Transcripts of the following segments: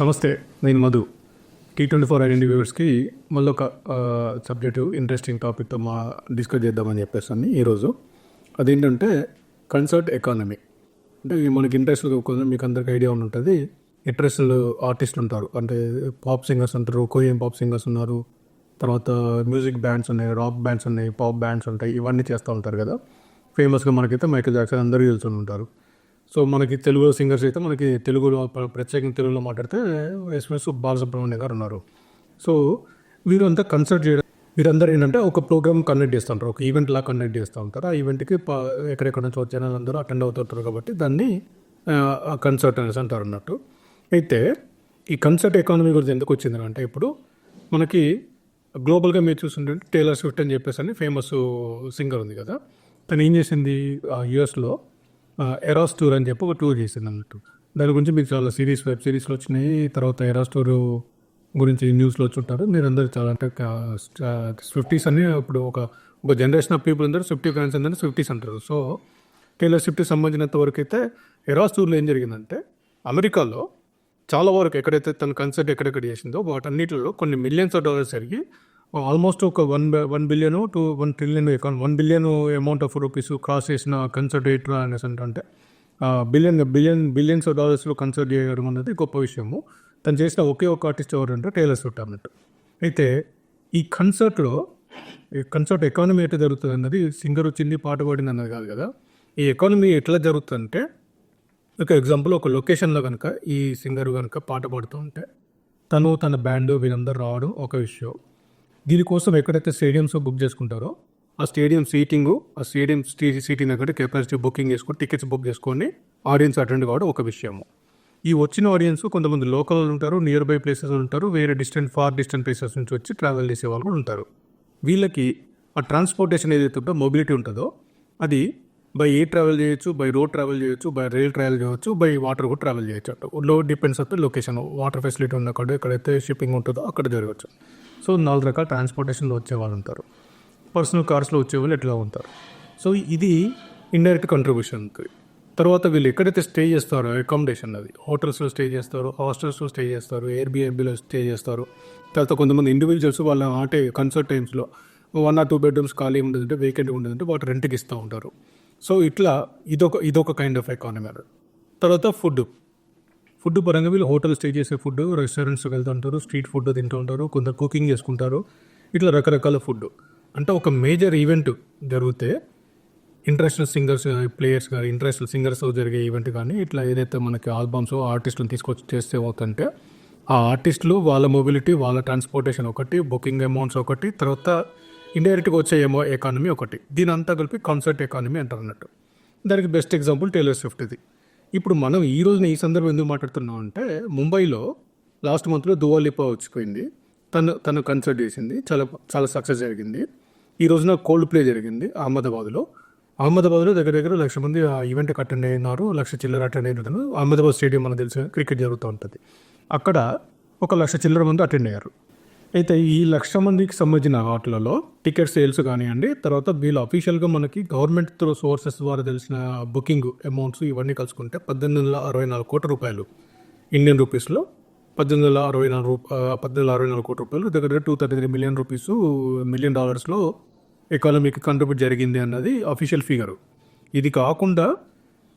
నమస్తే నేను Madhu. T twenty four ఐడెంటి వ్యూవర్స్కి మళ్ళీ ఒక సబ్జెక్టు ఇంట్రెస్టింగ్ టాపిక్తో మా డిస్కస్ చేద్దామని చెప్పేసాను ఈరోజు. అదేంటంటే కన్సర్ట్ ఎకానమీ. అంటే మనకి ఇంట్రెస్ట్ కొంచెం మీకు అందరికి ఐడియా ఉంటుంది ఇంట్రెస్ట్ ఆర్టిస్టులు ఉంటారు. అంటే పాప్ సింగర్స్ ఉంటారు కొరియన్ పాప్ సింగర్స్ ఉన్నారు. తర్వాత మ్యూజిక్ బ్యాండ్స్ ఉన్నాయి రాక్ బ్యాండ్స్ ఉన్నాయి పాప్ బ్యాండ్స్ ఉంటాయి ఇవన్నీ చేస్తూ ఉంటారు కదా. ఫేమస్గా మనకైతే మైకిల్ జాక్సన్ అందరూ తెలుసుకుంటారు ఉంటారు. సో మనకి తెలుగు సింగర్స్ అయితే మనకి తెలుగులో ప్రత్యేకంగా తెలుగులో మాట్లాడితే ఎస్ఎస్ బాలసుబ్రహ్మణ్యం గారు ఉన్నారు. సో వీరంతా కన్సల్ట్ చేయడం వీరందరూ ఏంటంటే ఒక ప్రోగ్రామ్ కండక్ట్ చేస్తుంటారు. ఒక ఈవెంట్ లా కండక్ట్ చేస్తూ ఉంటారు. ఆ ఈవెంట్కి ఎక్కడెక్కడ నుంచి వచ్చిన అందరూ అటెండ్ అవుతుంటారు కాబట్టి దాన్ని కన్సర్ట్ అనేసి అంటారు అన్నట్టు. అయితే ఈ కన్సర్ట్ ఎకానమీ గురించి ఎందుకు వచ్చింది అంటే ఇప్పుడు మనకి గ్లోబల్గా మీరు చూస్తుంటే టేలర్ స్విఫ్ట్ అని చెప్పేసి అని ఫేమస్ సింగర్ ఉంది కదా. తను ఏం చేసింది? యుఎస్లో ఎరాస్ టూర్ అని చెప్పి ఒక టూర్ చేసింది అన్నట్టు. దాని గురించి మీకు చాలా సిరీస్ వెబ్ సిరీస్లో వచ్చినాయి. తర్వాత ఎరాస్ టూర్ గురించి న్యూస్లో వచ్చి ఉంటారు మీరు అందరూ చాలా అంటే స్విఫ్టీస్ అన్ని ఇప్పుడు ఒక ఒక జనరేషన్ ఆఫ్ పీపుల్ అందరూ స్విఫ్టీ ఫ్యాన్స్ అందరూ స్విఫ్టీస్ అంటారు. సో టేలర్ స్విఫ్ట్కి సంబంధించినంత వరకు అయితే ఎరాస్ టూర్లో ఏం జరిగిందంటే అమెరికాలో చాలా వరకు ఎక్కడైతే తన కన్సర్ట్ ఎక్కడెక్కడ చేసిందో వాటన్నిటిలో కొన్ని మిలియన్స్ ఆఫ్ డాలర్స్ జరిగి ఆల్మోస్ట్ ఒక one one billion to one trillion account one billion amount of rupees cross చేసిన కన్సర్ట్ అనేసి అంటే బిలియన్ బిలియన్ బిలియన్స్ ఆఫ్ డాలర్స్లో కన్సర్ట్ చేయడం అనేది గొప్ప విషయము. తను చేసిన ఒకే ఒక ఆర్టిస్ట్ ఎవరంటే టైలర్ స్విఫ్ట్ అన్నట్టు. అయితే ఈ కన్సర్ట్లో ఈ కన్సర్ట్ ఎకానమీ ఎట్లా జరుగుతుంది అన్నది సింగర్ వచ్చింది పాట పాడింది అన్నది కాదు కదా. ఈ ఎకానమీ ఎట్లా జరుగుతుందంటే ఒక ఎగ్జాంపుల్ ఒక లొకేషన్లో కనుక ఈ సింగర్ కనుక పాట పాడుతూ ఉంటే తను తన బ్యాండ్ వీళ్ళందరూ రావడం ఒక విషయం. దీనికోసం ఎక్కడైతే స్టేడియమ్స్ బుక్ చేసుకుంటారో ఆ స్టేడియం సీటింగ్ ఆ స్టేడియం సీటింగ్ దగ్గర కెపాసిటీ బుకింగ్ చేసుకొని టికెట్స్ బుక్ చేసుకొని ఆడియన్స్ అటెండ్ కావడం ఒక విషయము. ఈ వచ్చిన ఆడియన్స్ కొంతమంది లోకల్ ఉంటారు నియర్ బై ప్లేసెస్ ఉంటారు వేరే డిస్టెంట్ ఫార్ డిస్టెంట్ ప్లేసెస్ నుంచి వచ్చి ట్రావెల్ చేసే వాళ్ళు కూడా ఉంటారు. వీళ్ళకి ఆ ట్రాన్స్పోర్టేషన్ ఏదైతే ఉందో మొబిలిటీ ఉంటుందో అది బై ఏ ట్రావెల్ చేయొచ్చు బై రోడ్ ట్రావెల్ చేయొచ్చు బై రైల్ ట్రావెల్ చేయొచ్చు బై వాటర్ కూడా ట్రావెల్ చేయొచ్చు లో డిపెండ్స్ అయితే లొకేషన్ వాటర్ ఫెసిలిటీ ఉన్న కాడ ఎక్కడైతే షిప్పింగ్ ఉంటుందో అక్కడ జరగచ్చు. సో నాలుగు రకాల ట్రాన్స్పోర్టేషన్లో వచ్చేవాళ్ళు ఉంటారు. పర్సనల్ కార్స్లో వచ్చేవాళ్ళు ఎట్లా ఉంటారు. సో ఇది ఇండైరెక్ట్ కంట్రిబ్యూషన్ తర్వాత వీళ్ళు ఎక్కడైతే స్టే చేస్తారో అకామిడేషన్ అది. హోటల్స్లో స్టే చేస్తారు హాస్టల్స్లో స్టే చేస్తారు ఎయిర్బిఎన్బిలో స్టే చేస్తారు. తర్వాత కొంతమంది ఇండివిజువల్స్ వాళ్ళ ఆటే కన్సర్ట్ టైమ్స్లో వన్ ఆర్ టూ బెడ్రూమ్స్ ఖాళీ ఉండదంటే వేకెంట్ ఉండదంటే వాటి రెంట్కి ఇస్తూ ఉంటారు. సో ఇట్లా ఇదొక ఇదొక కైండ్ ఆఫ్ ఎకానమీ తర్వాత ఫుడ్ ఫుడ్ పరంగా వీళ్ళు హోటల్ స్టే చేసే ఫుడ్ రెస్టారెంట్స్కి వెళ్తుంటారు స్ట్రీట్ ఫుడ్ తింటూ ఉంటారు కొందరు కుకింగ్ చేసుకుంటారు. ఇట్లా రకరకాల ఫుడ్. అంటే ఒక మేజర్ ఈవెంట్ జరిగితే ఇంటర్నేషనల్ సింగర్స్ ప్లేయర్స్ కానీ ఇంటర్నేషనల్ సింగర్స్ జరిగే ఈవెంట్ కానీ ఇట్లా ఏదైతే మనకి ఆల్బమ్స్ ఆర్టిస్టులను తీసుకొచ్చి చేస్తే అవుతుంటే ఆ ఆర్టిస్టులు వాళ్ళ మొబిలిటీ వాళ్ళ ట్రాన్స్పోర్టేషన్ ఒకటి బుకింగ్ అమౌంట్స్ ఒకటి తర్వాత ఇండైరెక్ట్గా వచ్చే ఏమో ఎకానమీ ఒకటి. దీని అంతా కలిపి కాన్సర్ట్ ఎకానమీ అంటారు అన్నట్టు. దానికి బెస్ట్ ఎగ్జాంపుల్ టేలర్ స్విఫ్ట్ ఇది. ఇప్పుడు మనం ఈ రోజున ఈ సందర్భం ఎందుకు మాట్లాడుతున్నాం అంటే ముంబైలో లాస్ట్ మంత్లో దువాలిపా వచ్చిపోయింది. తను తను కన్సర్ట్ చేసింది. చాలా చాలా సక్సెస్ జరిగింది. ఈ రోజున కోల్డ్ ప్లే జరిగింది అహ్మదాబాద్లో. అహ్మదాబాద్లో దగ్గర దగ్గర లక్ష మంది ఆ ఈవెంట్కి అటెండ్ అయినారు. లక్ష చిల్లర అటెండ్ అయినారు అహ్మదాబాద్ స్టేడియం మనకు తెలిసిన క్రికెట్ జరుగుతూ ఉంటుంది. అక్కడ ఒక లక్ష చిల్లర మంది అటెండ్ అయ్యారు. అయితే ఈ లక్ష మందికి సంబంధించిన వాటిలలో టికెట్ సేల్స్ కానివ్వండి తర్వాత వీళ్ళు అఫీషియల్గా మనకి గవర్నమెంట్ త్రూ సోర్సెస్ ద్వారా తెలిసిన బుకింగ్ అమౌంట్స్ ఇవన్నీ కలుసుకుంటే పద్దెనిమిది వందల అరవై నాలుగు కోట్ల రూపాయలు. ఇండియన్ రూపీస్లో పద్దెనిమిది వందల అరవై నాలుగు రూ పద్దెనిమిది వందల అరవై నాలుగు కోట్ల రూపాయలు. దగ్గర two thirty three million rupees million డాలర్స్లో ఎకానమీకి కంట్రిబ్యూట్ జరిగింది అన్నది అఫీషియల్ ఫిగర్ ఇది కాకుండా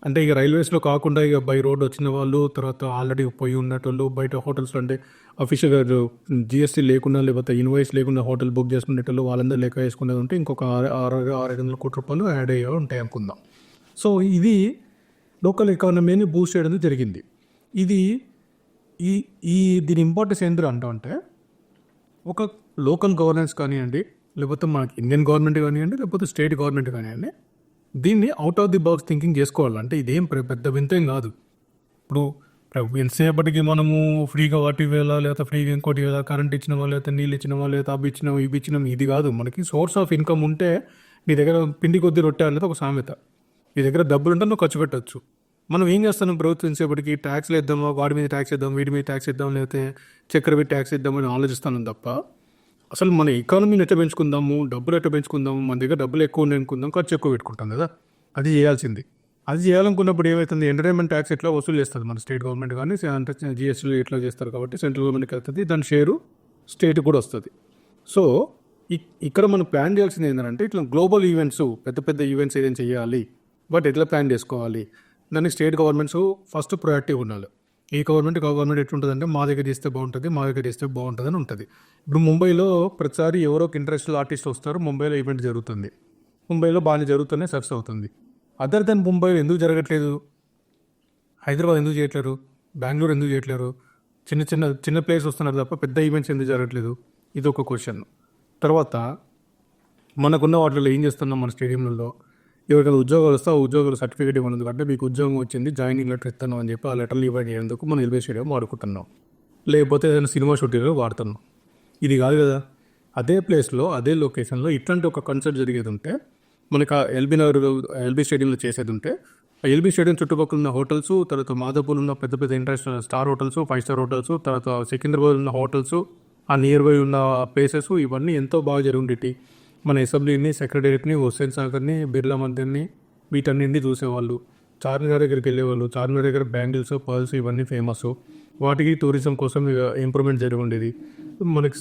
అంటే ఇక రైల్వేస్లో కాకుండా ఇక బై రోడ్ వచ్చిన వాళ్ళు తర్వాత ఆల్రెడీ పోయి ఉన్నట్లు బయట హోటల్స్లో అంటే అఫీషియల్గా జిఎస్టీ లేకుండా లేకపోతే ఇన్వాయిస్ లేకుండా హోటల్ బుక్ చేసుకునేటోళ్ళు వాళ్ళందరూ లెక్క వేసుకునేది ఉంటే ఇంకొక ఆరు ఆరు ఆరు ఐదు వందల కోట్ల రూపాయలు యాడ్ అయ్యే ఉంటాయి అనుకుందాం. సో ఇది లోకల్ ఎకానమీని బూస్ట్ చేయడం జరిగింది. ఇది ఈ ఈ దీని ఇంపార్టెన్స్ ఏంటి అంటూ అంటే ఒక లోకల్ గవర్నెన్స్ కానివ్వండి లేకపోతే మనకి ఇండియన్ గవర్నమెంట్ కానివ్వండి లేకపోతే స్టేట్ గవర్నమెంట్ కానివ్వండి దీన్ని out of the box thinking చేసుకోవాలంటే ఇదేం పెద్ద పెద్ద వింతేం కాదు. ఇప్పుడు ఎంతసేపటికి మనము ఫ్రీగా వాటి వేళ లేకపోతే ఫ్రీగా ఇంకోటి వేళ కరెంట్ ఇచ్చినవా లేకపోతే నీళ్ళు ఇచ్చినవా లేకపోతే అవి ఇచ్చినాం ఇవి ఇచ్చినాం ఇది కాదు. మనకి సోర్స్ ఆఫ్ ఇన్కమ్ ఉంటే నీ దగ్గర పిండి కొద్ది రొట్టె అనేది ఒక సామెత. నీ దగ్గర డబ్బులు ఉంటే నువ్వు ఖర్చు పెట్టచ్చు. మనం ఏం చేస్తాం ప్రభుత్వం సేపటికి ట్యాక్స్లు ఇద్దామా వాడి మీద ట్యాక్స్ ఇద్దాం వీడి మీద ట్యాక్స్ ఇద్దాం లేకపోతే చక్కెర మీద ట్యాక్స్ ఇద్దామని ఆలోచిస్తాను తప్ప అసలు మన ఎకానమీని ఎట్లా పెంచుకుందాము? డబ్బులు ఎట్లా పెంచుకుందాము? మన దగ్గర డబ్బులు ఎక్కువ ఉన్నాయి అనుకుందాం ఖర్చు ఎక్కువ పెట్టుకుంటాం కదా. అది చేయాల్సింది. అది చేయాలనుకున్నప్పుడు ఏమవుతుంది ఎంటర్టైన్మెంట్ ట్యాక్స్ ఎట్లా వసూలు చేస్తుంది? మన స్టేట్ గవర్నమెంట్ కానీ అంటే జిఎస్టీలు ఎట్లా చేస్తారు కాబట్టి సెంట్రల్ గవర్నమెంట్కి వెళ్తుంది. దాని షేరు స్టేట్ కూడా వస్తుంది. సో ఇక్కడ మనం ప్లాన్ చేయాల్సింది ఏంటంటే ఇట్లా గ్లోబల్ ఈవెంట్స్ పెద్ద పెద్ద ఈవెంట్స్ ఏదైనా చేయాలి. బట్ ఎట్లా ప్లాన్ చేసుకోవాలి? దానికి స్టేట్ గవర్నమెంట్స్ ఫస్ట్ ప్రయారిటీ ఉండాలి. ఈ గవర్నమెంట్ గవర్నమెంట్ ఎట్లుంటుందంటే మా దగ్గర చేస్తే బాగుంటుంది మా దగ్గర చేస్తే బాగుంటుంది అని ఉంటుంది. ఇప్పుడు ముంబైలో ప్రతిసారి ఎవరో ఒక ఇంటర్నేషనల్ ఆర్టిస్ట్ వస్తారు ముంబైలో ఈవెంట్ జరుగుతుంది. ముంబైలో బాగానే జరుగుతూనే సక్సెస్ అవుతుంది. అదర్ దెన్ ముంబైలో ఎందుకు జరగట్లేదు? హైదరాబాద్ ఎందుకు చేయట్లేరు? బెంగళూరు ఎందుకు చేయట్లేరు? చిన్న చిన్న చిన్న ప్లేస్ వస్తున్నారు తప్ప పెద్ద ఈవెంట్స్ ఎందుకు జరగట్లేదు? ఇది ఒక క్వశ్చన్ తర్వాత మనకున్న వాటిలో ఏం చేస్తున్నాం మన స్టేడియంలలో ఎవరికైనా ఉద్యోగాలు వస్తే ఆ ఉద్యోగాలు సర్టిఫికేట్ ఇవ్వను అంటే మీకు ఉద్యోగం వచ్చింది జాయినింగ్ లెటర్ ఇస్తాను అని చెప్పి ఆ లెటర్లు ఇవ్వండి చేసేందుకు మనం ఎల్బీ స్టేడియం వాడుకుంటున్నాం. లేకపోతే ఏదైనా సినిమా షూటింగ్లో వాడుతున్నాం. ఇది కాదు కదా. అదే ప్లేస్లో అదే లొకేషన్లో ఇట్లాంటి ఒక కన్సర్ట్ జరిగేది ఉంటే మనకి ఆ ఎల్బీ నగర్ ఎల్బీ స్టేడియంలో చేసేది ఉంటే ఆ ఎల్బీ స్టేడియం చుట్టుపక్కల ఉన్న హోటల్స్ తర్వాత మాదాపూర్ ఉన్న పెద్ద పెద్ద international star hotels five star hotels తర్వాత సికింద్రాబాద్ ఉన్న హోటల్స్ ఆ నియర్ బై ఉన్న ప్లేసెస్ ఇవన్నీ ఎంతో బాగా జరుగుండేటి మన అసెంబ్లీని సెక్రటేరియట్ని హుస్సేన్ సాగర్ని బిర్లా మందిర్ని వీటన్నింటినీ చూసేవాళ్ళు. చార్మినార్ దగ్గరికి వెళ్ళేవాళ్ళు. చార్మినార్ దగ్గర బ్యాంగిల్స్ పర్ల్స్ ఇవన్నీ ఫేమస్. వాటికి టూరిజం కోసం ఇంప్రూవ్మెంట్ జరిగి ఉండేది. మనకి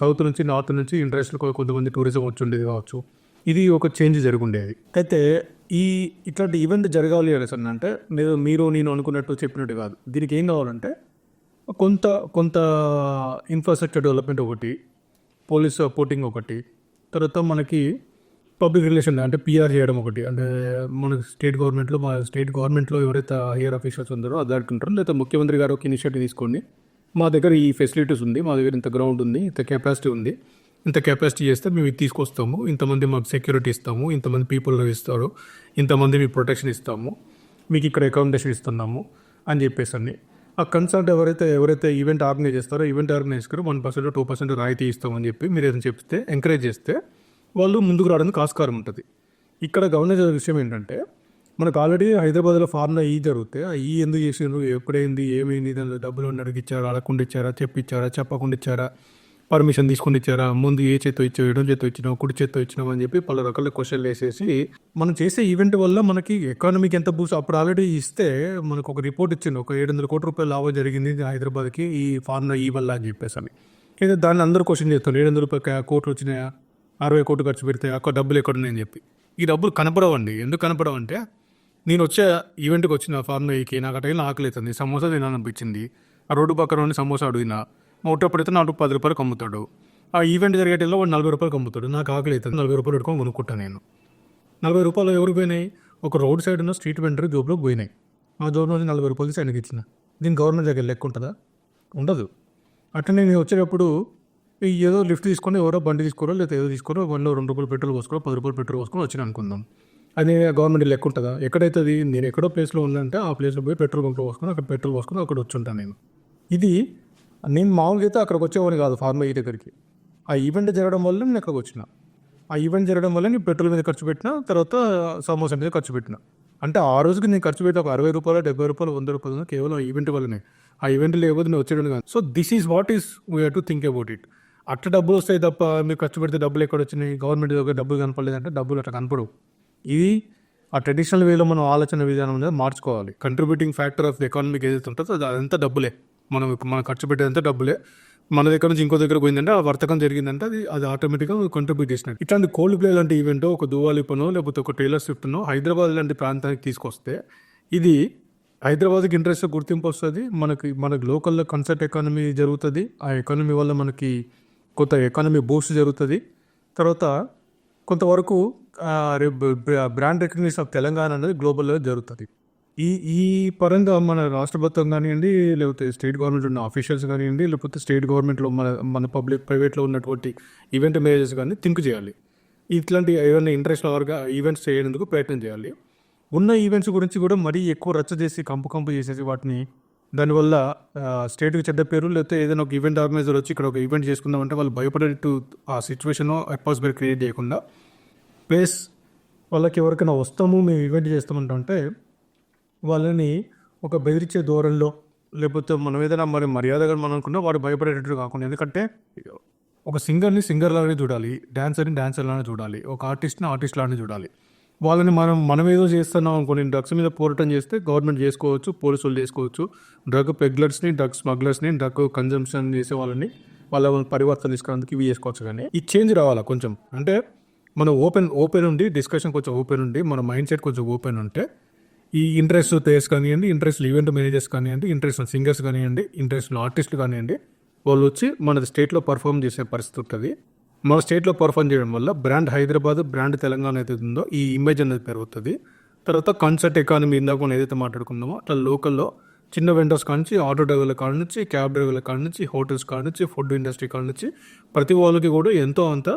సౌత్ నుంచి నార్త్ నుంచి ఇంటర్నేషనల్ కొంతమంది టూరిజం వచ్చి ఉండేది కావచ్చు. ఇది ఒక చేంజ్ జరుగుండేది. అయితే ఈ ఇట్లాంటి ఈవెంట్ జరగాలి అనేసి అంటే నేను మీరు నేను అనుకున్నట్టు చెప్పినట్టు కాదు. దీనికి ఏం కావాలంటే కొంత కొంత ఇన్ఫ్రాస్ట్రక్చర్ డెవలప్మెంట్ ఒకటి పోలీస్ సపోర్టింగ్ ఒకటి తర్వాత మనకి పబ్లిక్ రిలేషన్ అంటే పిఆర్ చేయడం ఒకటి. అంటే మన స్టేట్ గవర్నమెంట్లో మా స్టేట్ గవర్నమెంట్లో ఎవరైతే హైయర్ ఆఫీసర్స్ ఉందో అది అనుకుంటారో లేదా ముఖ్యమంత్రి గారు ఒక ఇనిషియేటివ్ తీసుకోండి. మా దగ్గర ఈ ఫెసిలిటీస్ ఉంది మా దగ్గర ఇంత గ్రౌండ్ ఉంది ఇంత కెపాసిటీ ఉంది. ఇంత కెపాసిటీ చేస్తే మేము ఇది తీసుకొస్తాము. ఇంతమంది మాకు సెక్యూరిటీ ఇస్తాము. ఇంతమంది పీపుల్ ఇస్తారు. ఇంతమంది మీకు ప్రొటెక్షన్ ఇస్తాము. మీకు ఇక్కడ అకామిడేషన్ ఇస్తున్నాము అని చెప్పేసి అన్ని ఆ కన్సల్ట్ ఎవరైతే ఎవరైతే ఈవెంట్ ఆర్గనైజ్ చేస్తారో ఈవెంట్ ఆర్గనైజర్కి వన్ పర్సెంట్ టూ పర్సెంట్ రాయితీ ఇస్తామని చెప్పి మీరు ఏదైనా చెప్తే ఎంకరేజ్ చేస్తే వాళ్ళు ముందుకు రావడానికి ఆస్కారం ఉంటుంది. ఇక్కడ గమనించిన విషయం ఏంటంటే మనకు ఆల్రెడీ హైదరాబాద్లో ఫార్మ్లో ఈ జరుగుతే ఆ ఈ ఎందుకు చేసినారు ఎప్పుడైంది ఏమైంది? దానిలో డబ్బులు అడిగిచ్చారా? అడగకుండా ఇచ్చారా? చెప్పిచ్చారా? చెప్పకుండా ఇచ్చారా? పర్మిషన్ తీసుకుని ఇచ్చారా? ముందు ఏ చేత్తో ఇచ్చావు? ఎడం చేత్తో ఇచ్చినావు? కుడి చేత్తో ఇచ్చినావు? అని చెప్పి పలు రకాల క్వశ్చన్లు వేసేసి మనం చేసే ఈవెంట్ వల్ల మనకి ఎకానమీకి ఎంత బూస్ట్ అప్పుడు ఆల్రెడీ ఇస్తే మనకు ఒక రిపోర్ట్ ఇచ్చింది ఒక ఏడు వందల కోట్ల రూపాయలు లాభం జరిగింది హైదరాబాద్కి ఈ ఫార్ములా ఈ వల్ల అని చెప్పేసి అని. అయితే దాన్ని అందరూ క్వశ్చన్ చేస్తారు ఏడు వందల రూపాయలు కోట్లు వచ్చినాయా? అరవై కోట్లు ఖర్చు పెడితే అక్కడ డబ్బులు ఎక్కడ ఉన్నాయని చెప్పి. ఈ డబ్బులు కనపడవండి. ఎందుకు కనపడవంటే నేను వచ్చే ఈవెంట్కి వచ్చిన ఫార్ములా ఈకి నాకు అటైనా ఆకలి అవుతుంది సమోసా తినాలనిపించింది ఆ రోడ్డు పక్కన ఉండి సమోసా అడిగినా? ఒకటో పడితే నాలుగు పది రూపాయలకు అమ్ముతాడు ఆ ఈవెంట్ జరిగేటలో వాడు నలభై రూపాయలకు అమ్ముతాడు నాకు ఆకలి అవుతుంది. నలభై రూపాయలు పెట్టుకొని కొనుక్కుంటాను నేను. నలభై రూపాయలు ఎవరికి పోయినాయి? ఒక రోడ్ సైడ్ ఉన్న స్ట్రీట్ వెండర్ జోబులోకి పోయినాయి. ఆ జోబులో నలభై రూపాయలు తీసి ఆయనకి ఇచ్చిన దీని గవర్నమెంట్ దగ్గర లెక్క ఉంటుందా? ఉండదు. అట్లనే నేను వచ్చేటప్పుడు ఈ ఏదో లిఫ్ట్ తీసుకొని ఎవరో బండి తీసుకోరో లేదా ఏదో తీసుకోరో బండిలో రెండు రూపాయలు పెట్రోల్ పోసుకోరో పది రూపాయలు పెట్రోల్ పోసుకొని వచ్చిన అనుకుందాం. అది గవర్నమెంట్ లెక్క ఉంటుందా? ఎక్కడైతుంది? నేను ఎక్కడో ప్లేస్లో ఉందంటే ఆ ప్లేస్లో పోయి పెట్రోల్ బంక్లో పోసుకొని అక్కడ పెట్రోల్ పోసుకొని అక్కడ వచ్చి ఉంటాను నేను. ఇది నేను మామూలుగా అయితే అక్కడికి వచ్చేవాడిని కాదు ఫార్మర్ ఈ దగ్గరికి. ఆ ఈవెంట్ జరగడం వల్ల నేను అక్కడికి వచ్చిన. ఆ ఈవెంట్ జరగడం వల్ల నేను పెట్రోల్ మీద ఖర్చు పెట్టిన తర్వాత సమోసా మీద ఖర్చు పెట్టిన. అంటే ఆ రోజుకి నేను ఖర్చు పెట్టిన ఒక అరవై రూపాయలు డెబ్బై రూపాయలు వంద రూపాయలు కేవలం ఆ ఈవెంట్ వల్లనే. ఆ ఈవెంట్ లేకపోతే నేను వచ్చేయడం కాదు. So this is what is we to think about it అట్ట డబ్బులు వస్తాయి తప్ప మీరు ఖర్చు పెడితే డబ్బులు ఎక్కడ వచ్చినాయి? గవర్నమెంట్ దగ్గర డబ్బులు కనపడలేదంటే డబ్బులు అట్లా కనపడవు. ఇది ఆ ట్రెడిషనల్ వేలో మనం ఆలోచన విధానం అనేది మార్చుకోవాలి. కంట్రిబ్యూటింగ్ ఫ్యాక్టర్ ఆఫ్ ది ఎకానమీకి ఏదైతే ఉంటుందో అది అదంతా డబ్బులే. మనం మనం ఖర్చు పెట్టేదంతా డబ్బులే. మన దగ్గర నుంచి ఇంకో దగ్గర పోయిందంటే ఆ వర్తకం జరిగిందంటే అది అది ఆటోమేటిక్గా కంట్రిబ్యూట్ చేసినట్టు. ఇట్లాంటి కోల్డ్ ప్లే లాంటి ఈవెంట్ ఒక దువాలిపనో లేకపోతే ఒక టైలర్ స్విఫ్ట్నో హైదరాబాద్ లాంటి ప్రాంతానికి తీసుకొస్తే ఇది హైదరాబాద్కి ఇంట్రెస్ట్ గుర్తింపు వస్తుంది మనకి మనకి లోకల్లో కన్సర్ట్ ఎకానమీ జరుగుతుంది ఆ ఎకానమీ వల్ల మనకి కొంత ఎకానమీ బూస్ట్ జరుగుతుంది. తర్వాత కొంతవరకు బ్రాండ్ రికగ్నిషన్ ఆఫ్ తెలంగాణ అనేది గ్లోబల్లో జరుగుతుంది. ఈ ఈ పరంగా మన రాష్ట్ర ప్రభుత్వం కానివ్వండి లేకపోతే స్టేట్ గవర్నమెంట్ ఉన్న ఆఫీషియల్స్ కానివ్వండి లేకపోతే స్టేట్ గవర్నమెంట్లో మన మన పబ్లిక్ ప్రైవేట్లో ఉన్నటువంటి ఈవెంట్ మేనేజర్స్ కానీ థింక్ చేయాలి. ఇట్లాంటి ఏమైనా ఇంట్రెస్ట్ ఆర్గా ఈవెంట్స్ చేయడానికి ప్రయత్నం చేయాలి. ఉన్న ఈవెంట్స్ గురించి కూడా మరీ ఎక్కువ రచ్చ చేసి కంపు కంపు చేసేసి వాటిని దానివల్ల స్టేట్కి చెడ్డ పేరు లేకపోతే ఏదైనా ఒక ఈవెంట్ ఆర్గనైజర్ వచ్చి ఇక్కడ ఒక ఈవెంట్ చేసుకుందామంటే వాళ్ళు భయపడేట్టు ఆ సిచ్యువేషన్ అట్మాస్ఫియర్ క్రియేట్ చేయకుండా ప్లస్ వాళ్ళకి ఎవరికైనా వస్తాము మేము ఈవెంట్ చేస్తామంటే వాళ్ళని ఒక బెదిరించే ధోరణిలో లేకపోతే మనం ఏదైనా మరి మర్యాదగా మనం అనుకున్నా వాడు భయపడేటట్టు కాకుండా ఎందుకంటే ఒక సింగర్ని సింగర్ లాగానే చూడాలి డాన్సర్ని డాన్సర్ లాగానే చూడాలి ఒక ఆర్టిస్ట్ని ఆర్టిస్ట్ లాగానే చూడాలి. వాళ్ళని మనం మనం ఏదో చేస్తున్నాం అనుకోని డ్రగ్స్ మీద పోరాటం చేస్తే గవర్నమెంట్ చేసుకోవచ్చు పోలీసులు చేసుకోవచ్చు. డ్రగ్ పెగ్లర్స్ని డ్రగ్ స్మగ్లర్స్ని డ్రగ్ కన్జంప్షన్ చేసే వాళ్ళని వాళ్ళ పరివర్తన తీసుకున్నందుకు ఇవి చేసుకోవచ్చు కానీ ఈ చేంజ్ రావాలా కొంచెం? అంటే మనం ఓపెన్ ఓపెన్ ఉండి డిస్కషన్ కొంచెం ఓపెన్ ఉండి మన మైండ్ సెట్ కొంచెం ఓపెన్ ఉంటే ఈ ఇంట్రెస్ట్ ప్లేయర్స్ కానివ్వండి ఇంట్రెస్ట్ ఈవెంట్ మేనేజర్స్ కానివ్వండి ఇంట్రెస్ట్ సింగర్స్ కానివ్వండి ఇంట్రెస్ట్ ఆర్టిస్టులు కానివ్వండి వాళ్ళు వచ్చి మన స్టేట్లో పర్ఫామ్ చేసే పరిస్థితి ఉంటుంది. మన స్టేట్లో పర్ఫామ్ చేయడం వల్ల బ్రాండ్ హైదరాబాద్ బ్రాండ్ తెలంగాణ అయితే ఉందో ఈ ఇమేజ్ అనేది పెరుగుతుంది. తర్వాత కన్సర్ట్ ఎకానమీ ఇందాక మనం ఏదైతే మాట్లాడుకున్నామో అట్లా లోకల్లో చిన్న వెండర్స్ కాడ నుంచి ఆటో డ్రైవర్ల కాడ నుంచి క్యాబ్ డ్రైవర్ల కాడ నుంచి హోటల్స్ కాడ నుంచి ఫుడ్ ఇండస్ట్రీ కాడ నుంచి ప్రతి వాళ్ళకి కూడా ఎంతో అంత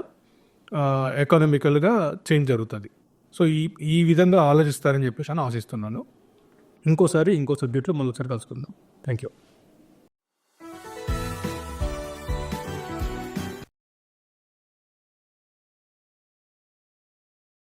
ఎకానమికల్గా చేంజ్ జరుగుతుంది. సో ఈ ఈ విధంగా ఆలోచిస్తారని చెప్పేసి అని ఆశిస్తున్నాను. ఇంకోసారి ఇంకో సబ్జెక్ట్లో మళ్ళీ ఒకసారి కలుసుకుందాం. Thank you